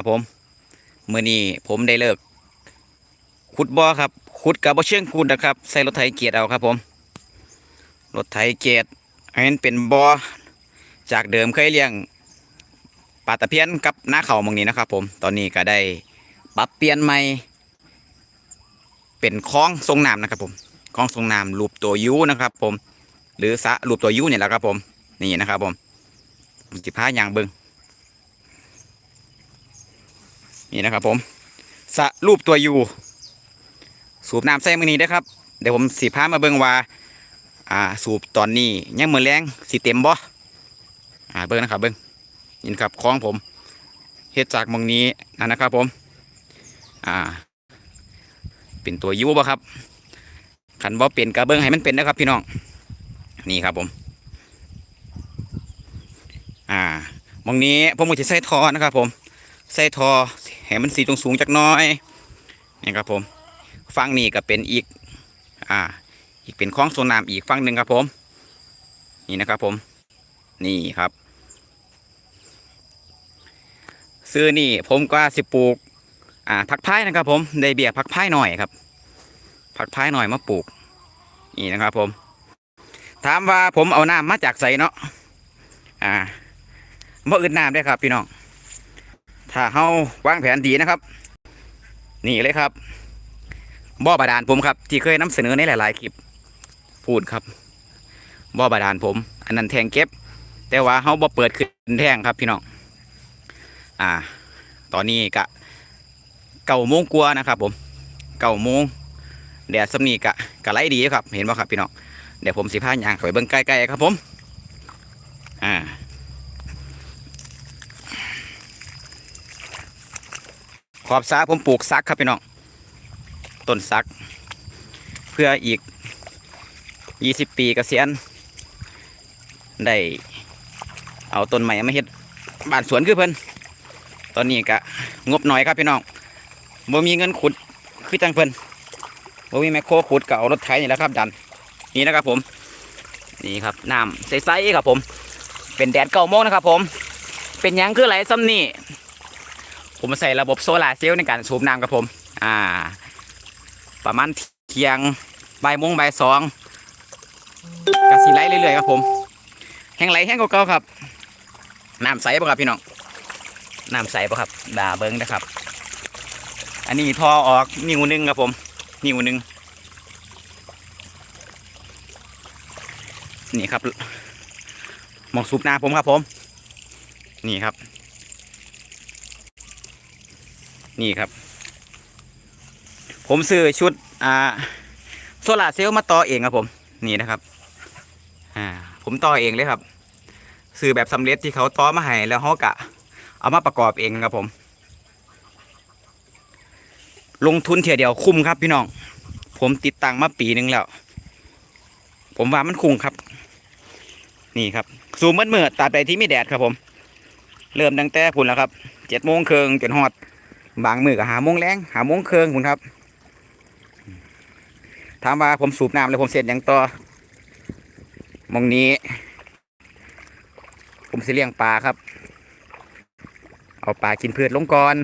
ครับผมเมื่อนี้ผมได้เลิกขุดบ่อครับขุดกับบ่เชียงขุดนะครับ ใส่รถไถเกียร์เอาครับผมรถไถเกียร์อันนั้นเป็นบ่อจากเดิมเคยเลี้ยงปลาตะเพียนกับหน้าเขามองนี้นะครับ ผมตอนนี้ก็ได้ปรับเปลี่ยนใหม่เป็นคลองทรงน้ำนะครับผมคลองทรงน้ำรูปตัวยูนะครับผมหรือสระรูปตัวยูเนี่ยแหละครับผมนี่นะครับผมผมจิพายางเบิง นี่นะครับผมสระรูปตัวยูสูบน้ำใส่มือนี้ได้ครับ เดี๋ยวผมสีพามาเบิ่งว่าอ่าสูบตอนนี้ยังมือแรงสีเต็มบ่อ่าเบิ่งนะครับเบิ่งนี่นครับคล้องผมเฮ็ดจากมองนี้นั่นะครับผมอ่า เป็นตัวยูบ่ครับขันบ่เป็นกระเบิงให้มันเป็นนะครับพี่น้องนี่ครับผม อ่ามองนี้ผมก็จะใส่ทอนะครับผมใส่ทอ ให้มันสีตรงสูงจักน้อยนี่ครับผมฟังนี่ก็เป็นอีกอ่าอีกเป็นคล้องโซนน้ำอีกฝั่งหนึ่งครับผม นี่นะครับผม นี่ครับซื้อนี่ผมก็สิปลูกอ่าผักพายนะครับ ผมได้เบียร์ผักพายหน่อยครับผักพายหน่อยมาปลูก นี่นะครับผม ถามว่าผมเอาน้ำมาจากใสเนาะอ่าบ่อื่นน้ำได้ครับพี่น้อง ถ้าเฮาวางแผนดีนะครับ นี่เลยครับ บ่อบาดาลผมครับ ที่เคยนำเสนอในหลาย ๆ คลิป พูดครับ บ่อบาดาลผม อันนั้นแทงเก็บ แต่ว่าเฮาบ่เปิดขึ้นแทงครับพี่น้อง อ่า ตอนนี้กะเก้าโมงกว่านะครับ ผม เก้าโมงแดดสำนีกะกะไล่ดีครับ เห็นบ่ครับพี่น้อง เดี๋ยวผมสิพาย่างเข้าไปเบิ่งใกล้ๆครับผม อ่า ขอบสาผมปลูกซักครับพี่น้องต้นซัก เพื่ออีก 20 ปีเกษียณได้เอาต้นใหม่มาเฮ็ดบ้านสวนคือเพิ่นตอนนี้ก็งบหน่อยครับพี่น้องบ่มีเงินขุดคือจังเพิ่นบ่มีแมคโครขุดก็เอารถไถนี่แหละครับ ดันนี่นะครับผม นี่ครับน้ำใสๆครับผม เป็นแดดเก้าโมงนะครับผม เป็นยังคือไหลซ้ำนี่ ผมใส่ระบบโซลาร์เซลล์ในการสูบน้ำครับผม อ่า ประมาณเที่ยงบ่ายโมงบ่ายสองกระสีไหลเรื่อยๆครับผม แห้งไหลแห้งกว่าเก่าครับ น้ำใสป่ะครับพี่น้อง น้ำใสป่ะครับ ด่าเบิ้งนะครับ อันนี้ท่อออกนิ้วนึงครับผม นิ้วนึง นี่ครับหมองสูบน้ำผมครับผม นี่ครับ นี่ครับ ผมซื้อชุดอ่าโซลาเซลล์มาต่อเองครับผม นี่นะครับอ่าผมต่อเองเลยครับซื้อแบบสำเร็จที่เขาต่อมาให้แล้วเขากะ เอามาประกอบเองครับผม ลงทุนเทียเดียวคุ้มครับพี่น้อง ผมติดตังมาปีหนึ่งแล้ว ผมว่ามันคุ้มครับ นี่ครับสูงมืดมืดตาบใดที่ไม่แดดครับผม เริ่มตั้งแต่พุ่นแล้วครับเจ็ดโมงเครึ่งจนฮอด บางมือก็หาโมงแรงหาโมงเคืองคุณครับถามว่าผมสูบน้ำแล้วผมเสร็จอย่างต่อมองนี้ ผมสิเลี้ยงปลาครับ เอาปลากินพืชลงก่อน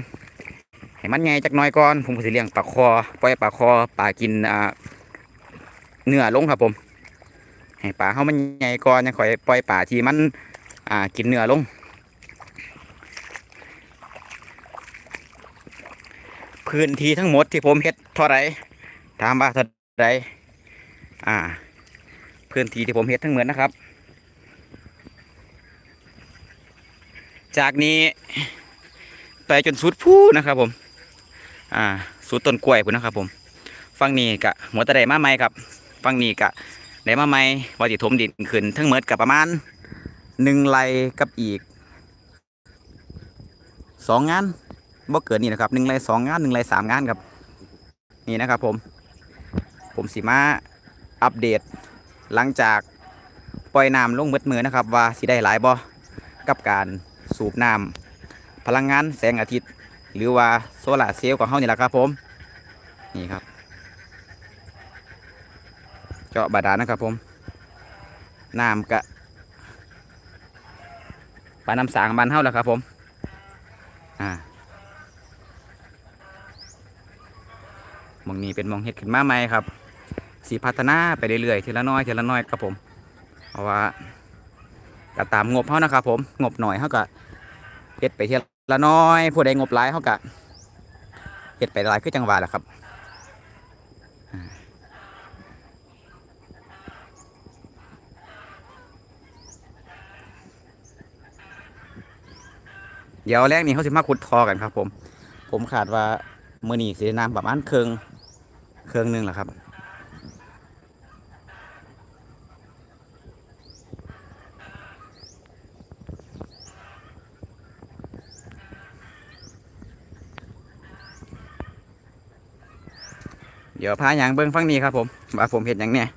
ให้มันใหญ่จักน้อยก่อน ผมก็สิเลี้ยงปลาคอปล่อยปลาคอปลากินอ่าเนื้อลงครับผมให้ปลาเขามันใหญ่ก่อนยังคอยปล่อยปลาที่มันอ่ากินเนื้อลง พื้นที่ทั้งหมดที่ผมเฮ็ดเท่าไรถามว่าเท่าไรอ่า พื้นที่ที่ผมเฮ็ดทั้งหมดนะครับ จากนี้ไปจนสุดผู้นะครับ ผม อ่า สุดต้นกล้วยพุ่นนะครับ ผมฝั่งนี้กะหัวตะไดมาใหม่ครับฝั่งนี้กะได้มาใหม่ว่าสิถมดินขึ้นทั้งหมดกับประมาณหนึ่งไรกับอีกสองงาน บ่เกินนี่นะครับหนึ่งไรสองงานหนึ่งไรสามงานครับนี่นะครับผม ผมสิมาอัปเดต หลังจากปล่อยน้ำลงมืดมือนะครับ ว่าสิได้หลายบ่กับการสูบน้ำพลังงานแสงอาทิตย์ หรือว่าโซลาเซลล์ของเฮานี่แหละครับผมนี่ครับ เจาะบาดาลนะครับผมน้ำกะปลาน้ำสางบานเฮาแหละครับผมอ่า หมองนี้ เป็นมองเฮ็ดขึ้นมาใหม่ครับสีพัฒนาไปเรื่อยๆทีละน้อยทีละน้อยครับผม เพราะว่าก็ตามงบเขานะครับผมงบหน่อยเขาก็เฮ็ดไปทีละน้อย ผู้ใดงบหลายเขาก็เฮ็ดไปหลายคือจังหวะแหละครับเดี๋ยวแรกนี้เขาสิมาขุดทอกันครับผม ผมขาดว่ามือนีสีน้ำประมาณเครื่อง เครื่องหนึงแหละครับเดี๋ยวพาอย่างเบิ้งฟังนี้ครับผมว่าผมเห็นอย่างเนี้ย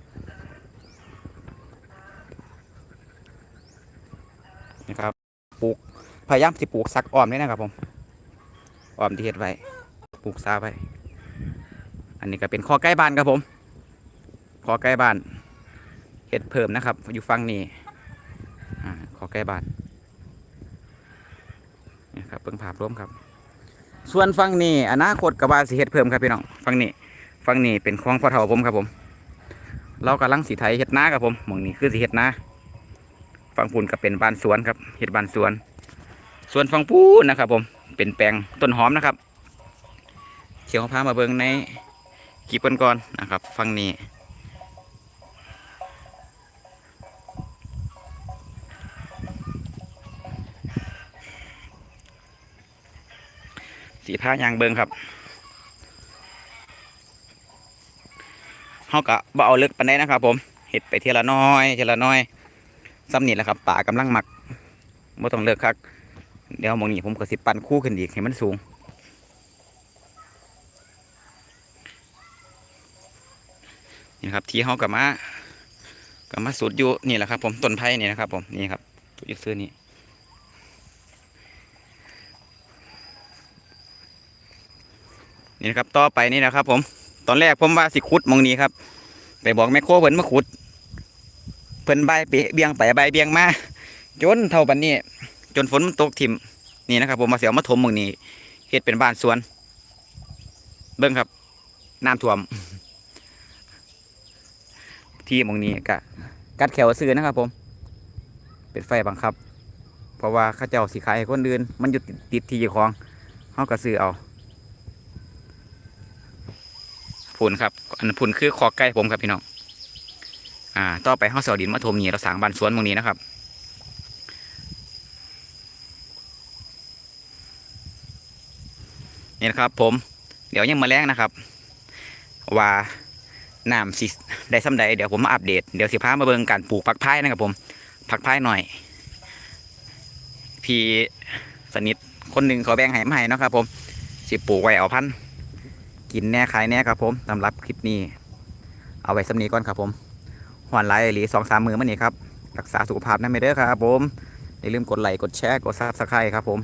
นี่ครับปลูกพยายามสิปลูกสักออมเลยนะครับผมออมที่เห็ดไว้ปลูกซาไว้ อันนี้ก็เป็นข้อใกล้บ้านครับผมข้อใกล้บ้านเห็ดเพิ่มนะครับ อยู่ฟังนี้อ่าข้อใกล้บ้านนี่ครับเบิ่งภาพรวมครับ ส่วนฟังนี้อนาคตกับาสิเห็ดเพิ่มครับพี่น้องฟังนี้ฝั่งนี้เป็นคลองพ่อเฒ่าผมครับผม เรากำลังสีไทยเฮ็ดนาครับผมหมองนี้คือสีเฮ็ดนาฝั่งปูนก็เป็นบ้านสวนครับเฮ็ดบ้านสวน ส่วนฝั่งปูนนะครับผมเป็นแปลงต้นหอมนะครับเชียวพามาเบิ่งใน กีบก่อนๆนะครับฝั่งนี้สีผ้ายางเบิงครับเฮาก็บ่เอาเลิกปานใดนะครับ ผมเฮ็ดไปเทีละน้อยเทีละน้อยซ้ำนี่แหละครับป่ากำลังหมักบ่ต้องเลิกคักเดี๋ยวมองนี้ผมก็สิปันคู่ขึ้นอีกให้มันสูง นี่ครับ ที่เฮากับมากับมาสุดอยู่นี่แหละครับ ผมต้นไผ่นี่นะครับผมนี่ครับตัวอยู่ซื้อนี่นี่นะครับต่อไปนี่นะครับ ผม ตอนแรกผมว่าสิขุดมองนี้ครับ ไปบอกแม่โคเพิ่นมาขุด เพิ่นใบายเปเบียงไปใบเบียงมาจนเท่าบันนี้ จนฝนมันตกทิ่มนี่นะครับ ผมมาเสียวมาถมมองนี้เฮ็ดเป็นบ้านสวน เบิ่งครับน้ำท่วม ที่มองนี้กะกัดแขวซื้อนะครับ ผม เป็นไฟบังคับ เพราะว่าข้าเจ้าสิขายให้คนอื่น มันอยู่ติดที่ของเฮาก็ซื้อเอาผุนครับ อันผุนคือคอไก่ผมครับพี่น้องอ่า ต่อไปห้าเสาดินมาถมนี่เราสางบานสวนตรงนี้นะครับนี่นะครับ ผม เดี๋ยวยังมาแรงนะครับ ว่า น้ำสิได้ซ้ำใดเดี๋ยวผมมาอัปเดต เดี๋ยวสิพามาเบิ่งการปลูกผักพายนะครับผมผักพายหน่อย พี่สนิทคนหนึ่งเขาแบ่งให้มาให้นะครับผมสิปลูกไว้เอาพันกินแน่ขายแน่ครับผมสำหรับคลิปนี้ เอาไว้สำนีก่อนครับผมหวานไลหรือสองสามมือมันนี่ครับ รักษาสุขภาพนั่นไม่เด้อครับผมอย่าลืมกดไลค์กดแชร์กดซับสไครต์ครับผม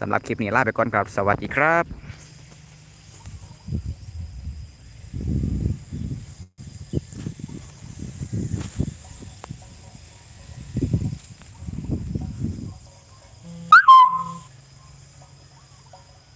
สำหรับคลิปนี้ลาไปก่อนครับ สวัสดีครับ